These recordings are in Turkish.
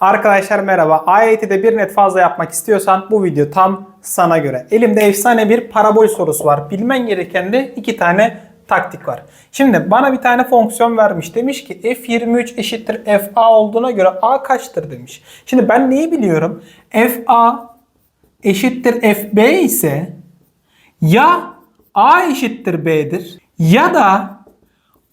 Arkadaşlar merhaba. AYT'de bir net fazla yapmak istiyorsan bu video tam sana göre. Elimde efsane bir parabol sorusu var. Bilmen gereken de iki tane taktik var. Şimdi bana bir tane fonksiyon vermiş. Demiş ki f23 eşittir fa olduğuna göre a kaçtır demiş. Şimdi ben neyi biliyorum? fa eşittir fb ise ya a eşittir b'dir ya da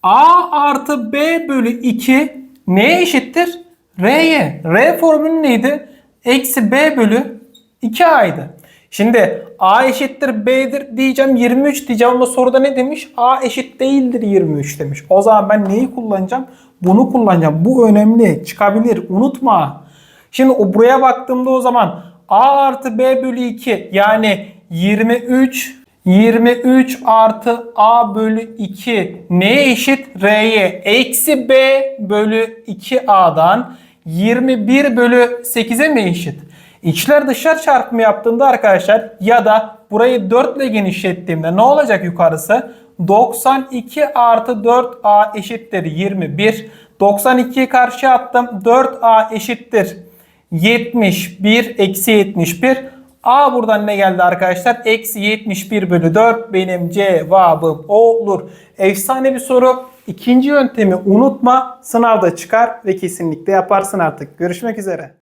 a artı b bölü 2 neye eşittir? R'ye. R formülü neydi? Eksi b bölü 2a'ydı. Şimdi a eşittir b'dir diyeceğim 23 diyeceğim ama soruda ne demiş? a eşit değildir 23 demiş. O zaman ben neyi kullanacağım? Bunu kullanacağım. Bu önemli. Çıkabilir. Unutma. Şimdi o buraya baktığımda o zaman a artı b bölü 2 yani 23 23 artı a bölü 2 neye eşit? R'ye. Eksi b bölü 2a'dan 21 bölü 8'e mi eşit? İçler dışlar çarpımı yaptığımda arkadaşlar ya da burayı 4 ile genişlettiğimde ne olacak yukarısı? 92 artı 4a eşittir 21. 92'yi karşıya attım. 4a eşittir 71 eksi 71. A buradan ne geldi arkadaşlar? Eksi 71 bölü 4 benim cevabım olur. Efsane bir soru. İkinci yöntemi unutma. Sınavda çıkar ve kesinlikle yaparsın artık. Görüşmek üzere.